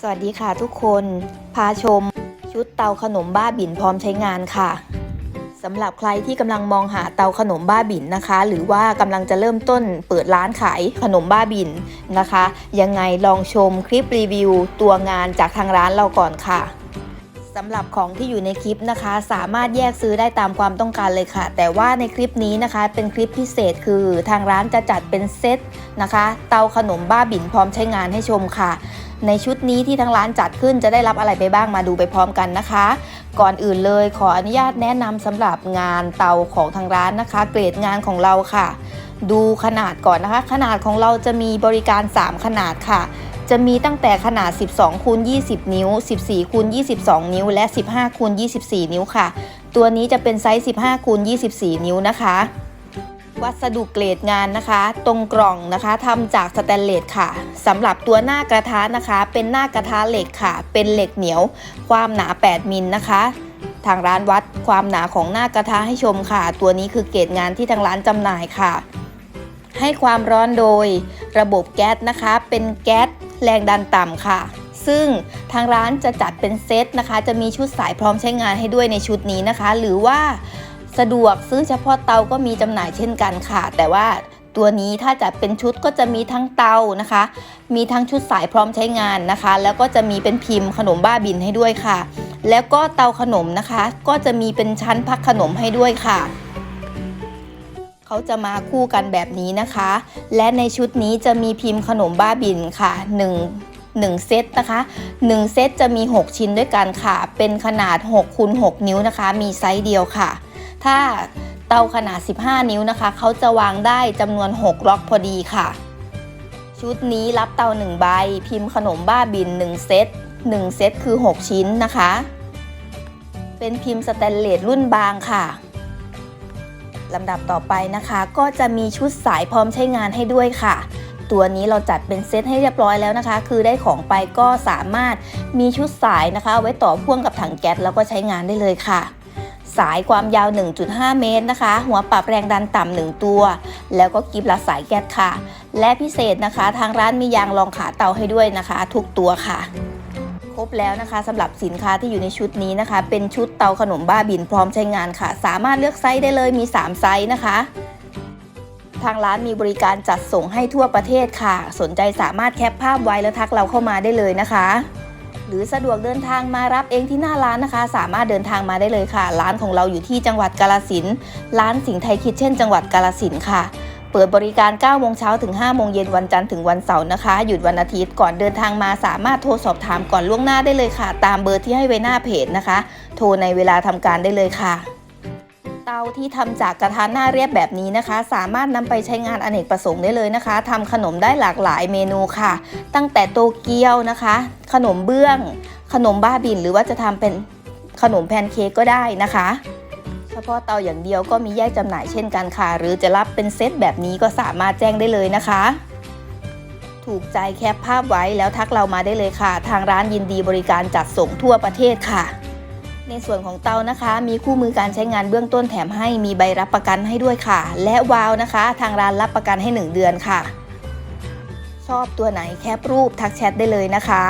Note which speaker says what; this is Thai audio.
Speaker 1: สวัสดีค่ะทุกคน พาชม ชุดเตาขนมบ้าบิ่นพร้อมใช้งานค่ะสำหรับใครที่กำลังมองหาเตาขนมบ้าบิ่นนะคะ หรือว่ากำลังจะเริ่มต้นเปิดร้านขายขนมบ้าบิ่นนะคะ ยังไงลองชมคลิปรีวิวตัวงานจากทางร้านเราก่อนค่ะ สำหรับของที่อยู่ในคลิปนะคะ สามารถแยกซื้อได้ตามความต้องการเลยค่ะ แต่ว่าในคลิปนี้นะคะ เป็นคลิปพิเศษคือทางร้านจะจัดเป็นเซตนะคะ เตาขนมบ้าบิ่นพร้อมใช้งานให้ชมค่ะ ในชุดนี้ที่ทางร้านจัดขึ้นจะได้รับอะไรไปบ้างมาดูไปพร้อมกันนะคะ ก่อนอื่นเลยขออนุญาตแนะนำสำหรับงานเตาของทางร้านนะคะ เกรดงานของเราค่ะ ดูขนาดก่อนนะคะ ขนาดของเราจะมีบริการ 3 ขนาดค่ะ จะมีตั้งแต่ขนาด 12คูณ20 นิ้ว 14คูณ22 นิ้ว และ 15คูณ24 นิ้วค่ะ ตัวนี้จะเป็นไซส์ 15คูณ24 นิ้วนะคะ วัสดุเกรดงานนะคะ ตรงกล่องนะคะทำจากสแตนเลสค่ะสำหรับตัวหน้ากระทะนะคะ เป็นหน้ากระทะเหล็กค่ะ เป็นเหล็กเหนียว ความหนา 8 มิลนะคะทางร้านวัดความหนาของหน้ากระทะให้ชมค่ะ ตัวนี้คือเกรดงานที่ทางร้านจำหน่ายค่ะ ให้ความร้อนโดยระบบแก๊สนะคะ เป็นแก๊ส แรงดันต่ำค่ะ ซึ่งทางร้านจะจัดเป็นเซตนะคะ จะมีชุดสายพร้อมใช้งานให้ด้วยในชุดนี้นะคะ หรือว่าสะดวกซื้อเฉพาะเตาก็มีจำหน่ายเช่นกันค่ะ แต่ว่าตัวนี้ถ้าจัดเป็นชุดก็จะมีทั้งเตานะคะ มีทั้งชุดสายพร้อมใช้งานนะคะ แล้วก็จะมีเป็นพิมพ์ขนมบ้าบินให้ด้วยค่ะ แล้วก็เตาขนมนะคะ ก็จะมีเป็นชั้นพักขนมให้ด้วยค่ะ เขาจะมาคู่กันแบบนี้นะคะ และในชุดนี้จะมีพิมพ์ขนมบ้าบินค่ะ1 1เซตนะคะ1เซตจะมี 6 ชิ้นด้วยกันค่ะ เป็นขนาด6คูณ6นิ้วนะคะ มีไซส์เดียวค่ะ ถ้าเตาขนาด 15 นิ้วนะคะ เขาจะวางได้จำนวน 6 ล็อกพอดีค่ะ ชุดนี้รับเตา 1 ใบ พิมพ์ขนมบ้าบิน 1 เซต 1 เซตคือ 6 ชิ้นนะคะ เป็นพิมพ์สแตนเลสรุ่นบางค่ะ ลำดับต่อไปนะคะ ก็จะมีชุดสายพร้อมใช้งานให้ด้วยค่ะ ตัวนี้เราจัดเป็นเซตให้เรียบร้อยแล้วนะคะ คือได้ของไปก็สามารถมีชุดสายนะคะ ไว้ต่อพ่วงกับถังแก๊สแล้วก็ใช้งานได้เลยค่ะ สายความยาว 1.5 เมตรนะคะ หัวปรับแรงดันต่ำ1ตัว แล้วก็กิบละสายแก๊สค่ะ และพิเศษนะคะ ทางร้านมียางรองขาเตาให้ด้วยนะคะ ทุกตัวค่ะ ครบแล้วนะคะสำหรับสินค้าที่อยู่ในชุดนี้นะคะ เป็นชุดเตาขนมบ้าบินพร้อมใช้งานค่ะ สามารถเลือกไซส์ได้เลยมี 3 ไซส์นะคะ ทางร้านมีบริการจัดส่งให้ทั่วประเทศค่ะ สนใจสามารถแคปภาพไว้แล้วทักเราเข้ามาได้เลยนะคะ หรือสะดวกเดินทางมารับเองที่หน้าร้านนะคะ สามารถเดินทางมาได้เลยค่ะ ร้านของเราอยู่ที่จังหวัดกาลสินร้านสิงห์ไทยคิดเช่น จังหวัดกาลสินค่ะ เปิดบริการ 9 โมงเช้าถึง 5 โมงเย็นวันจันทร์ถึงวันเสาร์นะคะ หยุดวันอาทิตย์ก่อนเดินทางมาสามารถโทรสอบถามก่อนล่วงหน้าได้เลยค่ะ ตามเบอร์ที่ให้ไว้หน้าเพจนะคะ โทรในเวลาทำการได้เลยค่ะเตาที่ทำจากกระทะหน้าเรียบแบบนี้นะคะ สามารถนำไปใช้งานอเนกประสงค์ได้เลยนะคะทำขนมได้หลากหลายเมนูค่ะ ตั้งแต่โตเกียวนะคะ ขนมเบื้อง ขนมบ้าบินหรือว่าจะทำเป็นขนมแพนเค้กก็ได้นะคะ ฉพาะเตาอย่างเดียวก็มีแยกจำหน่ายเช่นกันค่ะ หรือจะรับเป็นเซตแบบนี้ก็สามารถแจ้งได้เลยนะคะ ถูกใจแคปภาพไว้แล้วทักเรามาได้เลยค่ะ ทางร้านยินดีบริการจัดส่งทั่วประเทศค่ะ ในส่วนของเตานะคะ มีคู่มือการใช้งานเบื้องต้นแถมให้มีใบรับประกันให้ด้วยค่ะ และวาวนะคะ ทางร้านรับประกันให้ 1 เดือนค่ะ ชอบตัวไหนแคปรูปทักแชทได้เลยนะคะ